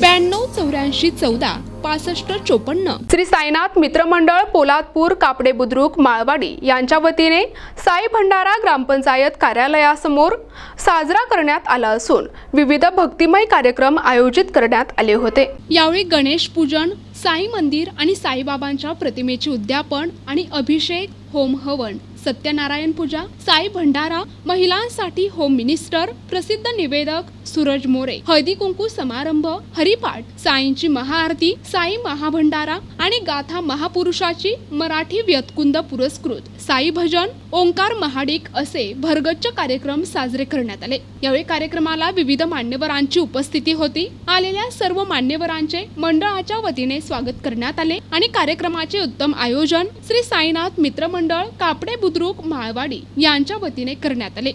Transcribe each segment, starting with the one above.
ब्याण्णव चौऱ्याऐंशी चौदा पासष्ट चोपन्न. श्री साईनाथ मित्रमंडळ पोलादपूर कापडे बुद्रुक माळवाडी यांच्या वतीने साई भंडारा ग्रामपंचायत कार्यालयासमोर साजरा करण्यात आला असून विविध भक्तिमय कार्यक्रम आयोजित करण्यात आले होते. यावेळी गणेश पूजन साई मंदिर आणि साईबाबांच्या प्रतिमेचे उद्यापन आणि अभिषेक होम हवन. सत्यनारायण पूजा साई भंडारा महिलांसाठी होम मिनिस्टर प्रसिद्ध निवेदक सूरज मोरे हळदी कुंकू समारंभ हरिपाठ साईंची महाआरती साई महाभंडारा आणि गाथा महापुरुषाची मराठी व्यतकुंद पुरस्कृत साई भजन ओंकार महाडिक असे भरगच्च कार्यक्रम साजरे करण्यात आले. यावेळी कार्यक्रमाला विविध मान्यवरांची उपस्थिती होती. आलेल्या सर्व मान्यवरांचे मंडळाच्या वतीने स्वागत करण्यात आले आणि कार्यक्रमाचे उत्तम आयोजन श्री साईनाथ मित्रमंडळ कापडे बुद्रुक माळवाडी यांच्या वतीने करण्यात आले.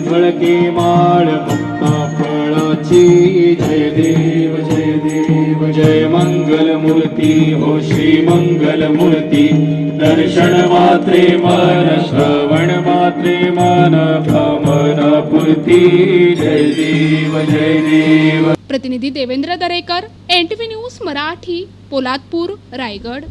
झळके माळ जय देव जय देव जय मंगल मूर्ती हो श्री मंगल मूर्ती दर्शन मात्रे मन श्रवण मात्रे मन कामना पूर्ती. जय देव जय देव. प्रतिनिधी देवेंद्र दरेकर एन न्यूज मराठी पोलादपूर रायगड.